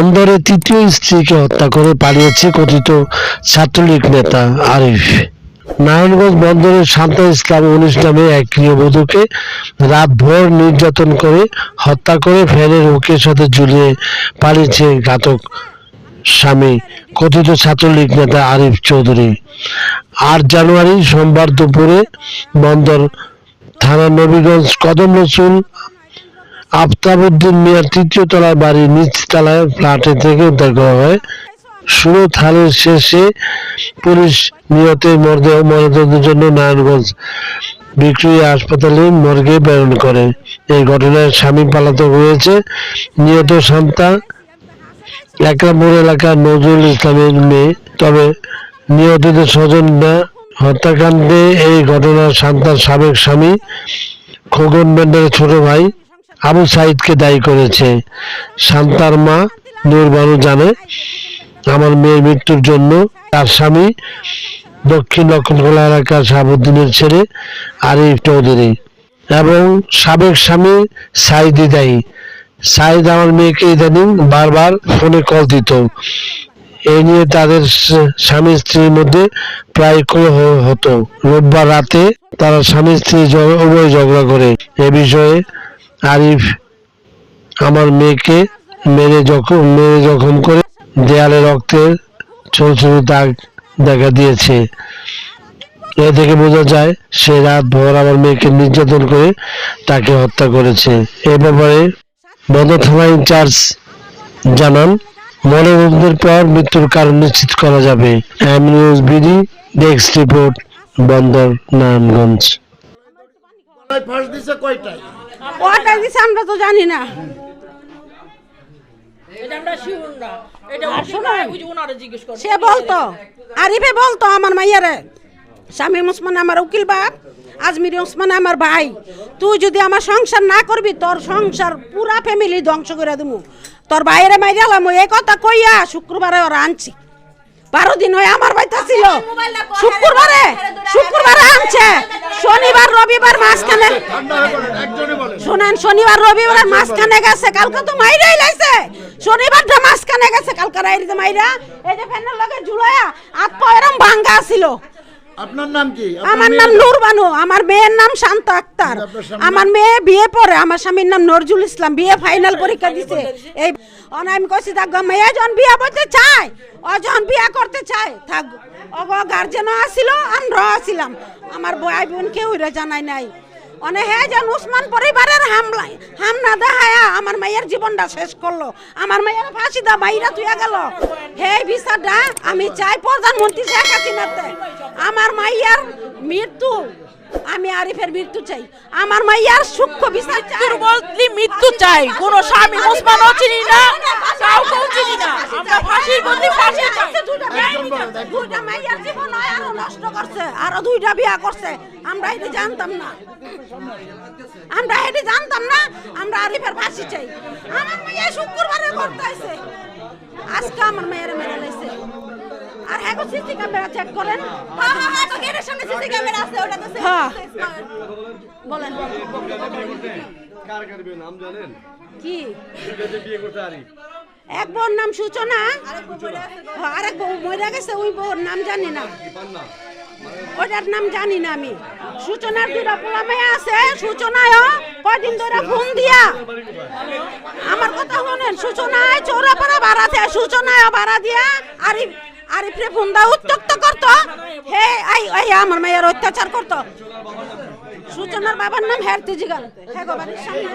বন্দরে তৃতীয় স্ত্রীকে হত্যা করে পালিয়েছে কথিত ছাত্রলীগ নেতা আরিফ। নারায়ণগঞ্জ বন্দরের শান্তা ইসলাম উনিশ নামে এক গৃহবধূকে রাতভর নির্যাতন করে হত্যা করে ফ্যানের হুকের সাথে ঝুলিয়ে পালিয়েছে ঘাতক স্বামী, কথিত ছাত্রলীগ নেতা আরিফ চৌধুরী। আট জানুয়ারি সোমবার দুপুরে বন্দর থানা নবীগঞ্জ কদম রসুল আফতাবউদ্দিন মিয়ার তৃতীয় তলার বাড়ির নিচ তলায় ফ্ল্যাটে থেকে উদ্ধার করা হয়। শুরু থালের শেষে পুলিশ নিহতের মরদেহ ময়নাতদন্তের জন্য নারায়ণগঞ্জ ভিক্টোরিয়া হাসপাতালে মর্গে প্রেরণ করে। এই ঘটনায় স্বামী পালাতক রয়েছে। নিহত শান্তা একরামপুর এলাকার নজরুল ইসলামের মেয়ে। তবে নিহতদের স্বজনরা হত্যাকাণ্ডে এই ঘটনার শান্তার সাবেক স্বামী খোকন ব্যান্ডারের ছোট ভাই আবু সাইদকে দায়ী করেছে। শান্তার মা নূরবানু জানে আমার মেয়ের মৃত্যুর জন্য তার স্বামী দক্ষিণ লক্ষণখোলা এলাকার শাহাবুদ্দিনের ছেলে আরিফ চৌধুরী এবং সাবেক স্বামী সাইদি দায়ী। সাইদ আমার মেয়েকে ইদানিং বারবার ফোনে কল দিত। এই নিয়ে তাদের স্বামী স্ত্রীর মধ্যে প্রায় হতো। রোববার রাতে তারা স্বামী স্ত্রী উভয় ঝগড়া করে। এ বিষয়ে আরিফ আমার মেয়েকে মেরে জখম মেরে জখম করে দেয়ালে রক্তের ছোট ছোট দাগ দেখা দিয়েছে। এ থেকে বোঝা যায় সে রাত ভর আমার মেয়েকে নির্যাতন করে তাকে হত্যা করেছে। এ ব্যাপারে বন্দর থানা ইনচার্জ জানান মরণের পর মৃত্যুর কারণ নিশ্চিত করা যাবে। M News BD, desk report, Bandar, Narayanganj. ফাঁস দিছে কয়টায়? কটা দিছে আমরা তো জানি না। সে বলতো আরিফে বলতো আমার মাইয়ারে শামীম ওসমান আমার উকিল বাপ আজমির ওসমান আমার ভাই তুই যদি আমার সংসার না করবি তোর সংসার পুরা ফ্যামিলি ধ্বংস করে দেবো তোর বাইরে মাইরালাম এই কথা কইয়া শুক্রবারে ওরা আনছি। বারো দিন হয়ে আমার বাড়িতে ছিল শুক্রবারে শুক্রবারে আনছে। শনিবার রবিবার মাঝখানে শোনেন শনিবার রবিবার মাঝখানে গেছে কালকে তো মাইরাই লাইছে। শনিবারটা মাঝখানে গেছে কালকে রাইতে মাইরা। এই যে ফ্যানের লগে ঝুলায়া হাত পা এরম ভাঙ্গা ছিল আপনার নাম কি? আমার নাম নূর বানু আমার মেয়ের নাম শান্ত আক্তার। আমার মেয়ে বিয়ে পড়ে আমার স্বামীর নাম নজরুল ইসলাম বিয়ে ফাইনাল পরীক্ষা দিছে। এই অনাইম আমি কইছি থাক মেয়ে যখন বিয়া করতে চায় অজন বিয়ে করতে চায়। থাক অগ গার্জেনও আসিল আমরা আসিলাম। আমার বয় বোন কেউ জানাই নাই। অনে হে যে উসমান পরিবারের হামলায়। হামনা দেখায়া আমার মায়ের জীবনটা শেষ করল। আমার মায়ের ফাঁসি দা বাইরা তুইয়া গেল। হে বিচারটা আমি চাই প্রধানমন্ত্রী শেখ হাসিনাতে। আমার মাইয়ার মৃত্যু আমি আরিফের মৃত্যু চাই। আমার মাইয়ার সূক্ষ্ম বিচার চাই। বদলি মৃত্যু চাই। কোন স্বামী ওসমানও চিনি না কাউকেও চিনি না। আমরা ফাঁসির বদলি ফাঁসি চাই। দুইটা দুইটা মাইয়ার জীবন আরও নষ্ট করছে। আরও দুইটা বিয়া করছে। আমরা এটা জানতাম না। আমরা এটা জানতাম না। আমরা আরিফের ফাঁসি চাই। আমার মাইয়া শুক্রবারে করতে আইছে আজকে আমার মেয়ের আর হ্যাঁ সিসি ক্যামেরা চেক করেন। হ্যাঁ হ্যাঁ হ্যাঁ তো গেটের সামনে সিসি ক্যামেরা আছে ওটা তো save- হ্যাঁ। বলেন। কার কার বিয়ে নাম জানেন? কি? যে বিয়ে করতে আরি এক বোন নাম সূচনা। আরেক বউ মরে গেছে ওই বউর নাম জানি না। ওটার নাম জানি না আমি। সূচনার দুটা পোলা মেয়ে আছে সূচনায়ও কদিন ধরে ফোন দিয়া। আমার কথা শুনেন সূচনায় চৌরাপাড়া ভাড়া দেয় সূচনায় ভাড়া দিয়া আরিফ আরিফরে ফোন দা উত্তক্ত করতো। হে আই আই আমার মেয়ের অত্যাচার করতো। সূচনার বাবার নাম হেরতে জিগাল। হ্যাঁ গো বাড়ির সামনে।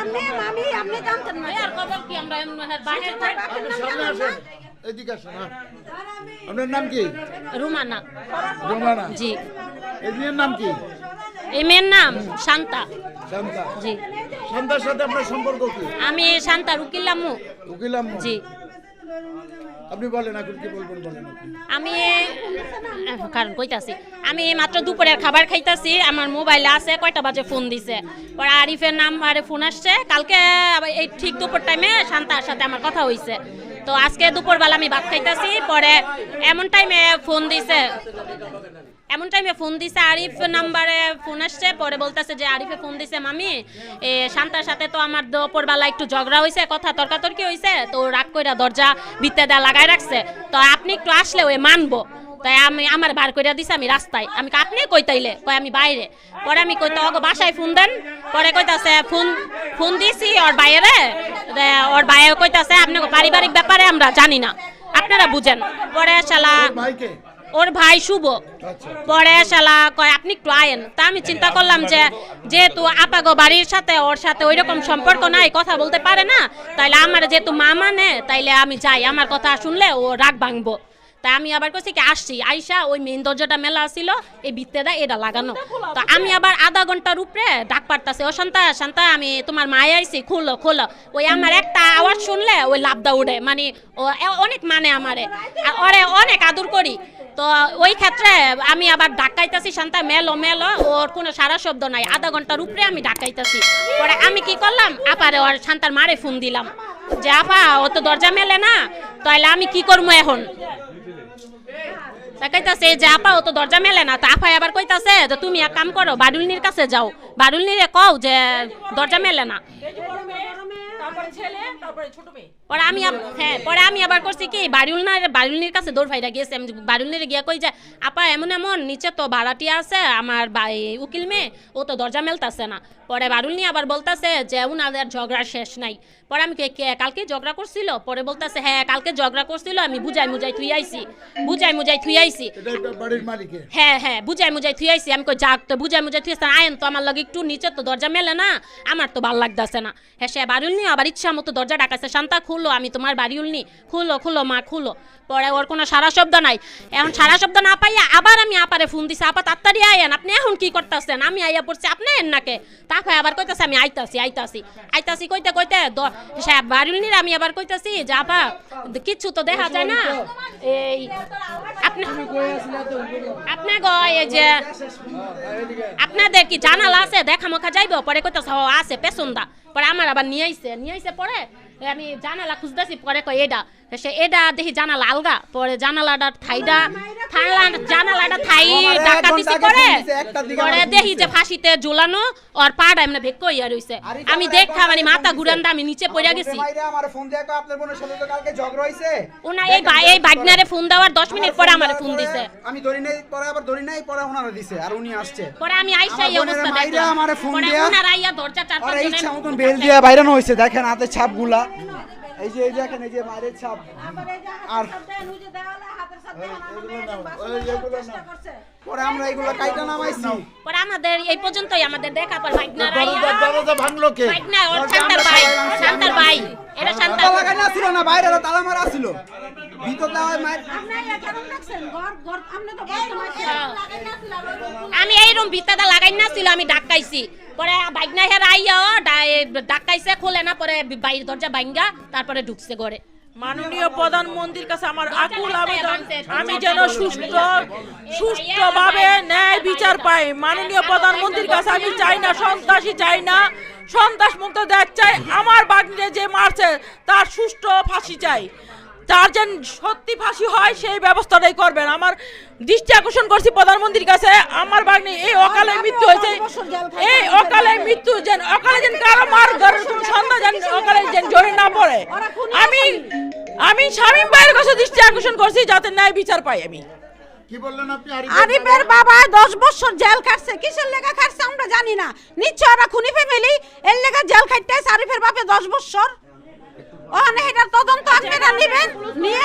আপনি মামি আপনি জানতেন না? এদিকে আসেন। আপনার নাম কি? রুমানা রোমানা জি। এই মেয়ের নাম কি? এই মেয়ের নাম শান্তা। শান্তা। জি। শান্তার সাথে আপনার সম্পর্ক কি? আমি শান্তার উকিল আম্মু। উকিল জি। আপনি বলেন এখন কি বলবেন বলেন আমি কারণ কইতাছি, আমি মাত্র দুপুরের খাবার খাইতাছি, আমার মোবাইলে আছে, কয়টা বাজে ফোন দিছে। পরে আরিফের নাম্বারে ফোন আসছে, কালকে এই ঠিক দুপুর টাইমে শান্তার সাথে আমার কথা হইছে। তো আজকে দুপুরবেলা আমি ভাত খাইতাছি, পরে এমন টাইমে ফোন দিছে। এমন টাইমে ফোন দিছে, আরিফ নাম্বারে ফোন আসছে, পরে বলতেছে যে আরিফে ফোন দিছে, মামি, এ, শান্তার সাথে তো আমার দুপুরবেলা একটু ঝগড়া হয়েছে কথা তর্কাতর্কি হয়েছে তো রাগ কইরা দরজা ভিত্তে দেয়া লাগাই রাখছে। তো আপনি একটু আসলে ওই মানবো। তাই আমি, আমার বার করে দিছে আমি রাস্তায়। আমি আপনি কই তাইলে কই আমি বাইরে। পরে আমি কই তো ওগো বাসায় ফোন দেন। পরে কইতাছে ফোন ফোন দিছি ওর বাইরে। ওর বাইরে কইতাছে, আপনাকে পারিবারিক ব্যাপারে আমরা জানি না। আপনারা বুঝেন। পরে শালা ওর ভাই শুভ। পরে শালা কয় আপনি একটু আয়েন তা আমি চিন্তা করলাম যে যেহেতু আপাগো বাড়ির সাথে ওর সাথে ওই রকম সম্পর্ক নাই কথা বলতে পারে না তাইলে আমার যেহেতু মা মানে তাইলে আমি যাই আমার কথা শুনলে ও রাগ ভাঙবো। তাই আমি আবার কইছি কি আসছি। আইসা ওই মেন দরজাটা মেলা ছিল এই ভিত্তেটা এটা লাগানো। তো আমি আবার আধা ঘণ্টার উপরে ডাক পারতাছে ও শান্তা শান্তা আমি তোমার মায়ে আইছি খুলো খুলো। ওই আমার একটা আওয়াজ শুনলে ওই লাভদা উঠে মানে ও অনেক মানে আমারে। আর ওরে অনেক আদর করি। তো, ওই ক্ষেত্রে আমি আবার ডাকাইতাছি, শান্তা, মেলো মেলো, ওর কোনো সারা শব্দ নাই। আধা ঘণ্টার উপরে আমি ডাকাইতেছি। পরে আমি কি করলাম? আপারে ওর শান্তার মারে ফোন দিলাম। যে, আপা, ও তো দরজা মেলে না। তাহলে আমি কি করব এখন? কইতাছে যে, আপা, ও তো দরজা মেলে না। তা আপাই আবার কইতাছে যে, তুমি এক কাম করো বাডুলনির কাছে যাও। বাডুলনিরে কও যে, দরজা মেলে না। তারপরে ছেলে, তারপরে ছোট মেয়ে। পরে আমি হ্যাঁ পরে আমি আবার করছি কি বাড়িউলনার বাড়িউলনির কাছে দৌড় ফাইরা গিয়েছে। আমি বাড়িউলনির গিয়া কই যে আপা এমন এমন নিচে তো ভাড়াটিয়া আছে আমার উকিল মেয়ে ও তো দরজা মেলতাছে না। পরে বাড়ুলনি আবার বলতাছে যে উনাদের ঝগড়া শেষ নাই। পরে আমি কে- কালকে ঝগড়া করছিল? পরে বলতাছে হ্যাঁ কালকে ঝগড়া করছিল আমি বুঝাই মুজাই থুই আইছি বুঝাই মুজাই থুই আইছি। হ্যাঁ হ্যাঁ বুঝাই মুজাই থুই আইছি। আমি কই যাক তো বুঝাই মুজাই থুই আয়েন তো আমার লগে একটু নিচে তো দরজা মেলে না আমার তো ভালো লাগতাছে না। হ্যাঁ সে বাড়িউল নি আবার ইচ্ছা মতো দরজা ডাকাছে শান্তা খুলো আমি তোমার বাড়িউল নি খুলো খুলো, মা, খুলো। পরে ওর কোনো সারা শব্দ নাই। এখন সারা শব্দ না পাইয়া আবার আমি আপারে ফোন দিছি, আপা, তাড়াতাড়ি আয়েন, আপনি এখন কি করতেছেন? আমি আইয়া পড়ছি, আপনি এন নাকে? তাকে আবার কইতাছে, আমি আইতাছি আইতাছি আইতাছি, কইতে কইতে, দ- সে বাড়িউল আমি আবার কইতাছি, যে আপা, কিচ্ছু তো দেখা যায় না। এই, আপনি আপনার যে, আপনাদের কি জানালা আছে? দেখা মখা যাইব? পরে কইতাছে আছে, পেছনদা। পরে আমার আবার নিয়ে আইছে নিয়ে আইছে পরে আমি জানালা খুঁজতেছি পরে কই এটা সে এটা দেখি জানালা আলগা পরে জানালাটা থাইডা থাইলা জানালাটা থাই ডাকা দিছি পরে। পরে দেখি যে ফাঁসিতে ঝুলানো আর পাড়া এমনি ভেক্ক ইয়া রইছে। আমি দেখা মানে মাথা ঘুরান আমি নিচে পড়ে গেছি। আমার ফোন দিয়ে কয়, আপনার বোনের সাথে তো কালকে ঝগড়া হইছে। ওনা এই ভাই এই বাগনারে ফোন দেওয়ার দশ মিনিট পরে আমার ফোন দিছে। আমি ধরি নাই পরে আবার ধরি নাই পরে ওনারা দিছে আর উনি আসছে। পরে আমি আইসা এই অবস্থা দেখলাম। আমারে ফোন দিয়া- ওনারা আইয়া দরজা চার পাঁচ জনের- বেল দিয়ে বাইরানো হয়েছে দেখেন হাতে ছাপগুলা। এই যে এই দেখেন এই যে মায়ের ছাপ। আর পরে আমরা এগুলো কাইটা নামাইছি। পরে আমাদের এই পর্যন্তই আমাদের দেখা পর ভাগনা রাইয়া। দরজা দরজা ভাঙলো কে? ভাগনা ওর শান্তার ভাই শান্তার ভাই এটা শান্তার লাগাই না ছিল না বাইরে তালা মারা ছিল। ভিতর দেওয়া মায়ের আমি এই রুম ভিতরটা লাগাই না ছিল আমি ডাকাইছি। পরে ভাগনা হের আইয়া ডাকাইছে খোলে না পরে বাইর দরজা ভাঙ্গা তারপরে ঢুকছে ঘরে। মাননীয় প্রধানমন্ত্রীর কাছে আমার আকুল আবেদন। আমি যেন সুস্থ সুষ্ঠুভাবে ন্যায় বিচার পাই। মাননীয় প্রধানমন্ত্রীর কাছে আমি চাই না সন্ত্রাসী চাই না। সন্ত্রাস মুক্ত দেশ চাই। আমার বাগনিরে যে মারছে তার সুষ্ঠু ফাঁসি চাই। তার যেন সত্যি ফাঁসি হয় সেই ব্যবস্থাটাই করবেন। আমার দৃষ্টি আকর্ষণ করছি প্রধানমন্ত্রীর কাছে। আমার বাগনি এই অকালে মৃত্যু হয়েছে। এই অকালে মৃত্যু যেন অকালে যেন কারও মার ঘরের কোনো সন্তান যেন অকালে যেন জোরে না পড়ে। আমি আমি স্বামী ভাইয়ের কাছে দৃষ্টি আকর্ষণ করছি যাতে ন্যায় বিচার পাই আমি। কি বললেন আপনি আরিফের বাবা দশ বছর জেল খাটছে। কিসের লেখা খাটছে আমরা জানি না। নিশ্চয় ওরা খুনি ফ্যামিলি এর লেখা জেল খাটতে আরিফের বাপে দশ বছর। ওখানে এটার তদন্ত আপনারা নিবেন? নিয়ে